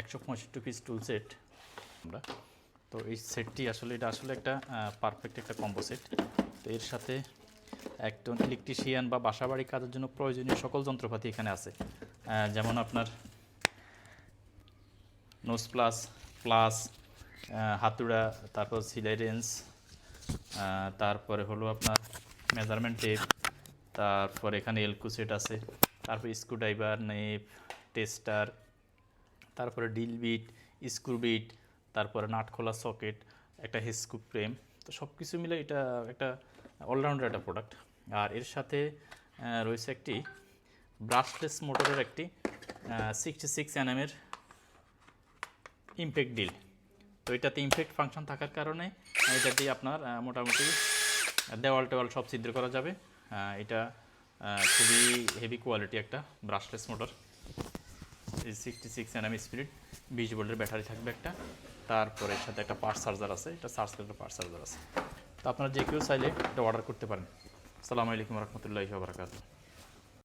একশো পঁয়ষট্টি পিস টুল সেট আমরা। তো এই সেটটি আসলে, এটা আসলে একটা পারফেক্ট একটা কম্বো সেট তো এর সাথে একজন ইলেকট্রিশিয়ান বা বাসাবাড়ি কাজের জন্য প্রয়োজনীয় সকল যন্ত্রপাতি এখানে আছে। যেমন আপনার নোস প্লাস প্লাস হাতুড়া, তারপর সিলাই রেঞ্জ তারপরে হলো আপনার মেজারমেন্ট টেপ তারপর এখানে এলকু সেট আছে। তারপর স্ক্রুড্রাইভার নেপ টেস্টার তারপরে ডিল বিট স্ক্রু বিট তারপরে নাটখোলা সকেট একটা হেস্কু ফ্রেম তো সব কিছু মিলে এটা একটা অলরাউন্ডার একটা প্রোডাক্ট আর এর সাথে রয়েছে একটি ব্রাশলেস মোটরের একটি সিক্সটি সিক্স এনএমের ইমপ্যাক্ট ডিল তো এটাতে ইমপ্যাক্ট ফাংশন থাকার কারণে এটা দিয়ে আপনার মোটামুটি দেওয়াল টেওয়াল সব ছিদ্র করা যাবে। এটা খুবই হেভি কোয়ালিটি একটা brushless motor sixty six NM spirit বিশ ভোল্টের ব্যাটারি থাকবে একটা। তারপরে সাথে একটা পার্স চার্জার আছে, এটা চার্জ করতে পার্স চার্জার আছে। তো আপনারা যে কেউ চাইলে এটা অর্ডার করতে পারেন। আসসালামু আলাইকুম রহমতুল্লাহ বারাকাতুহ।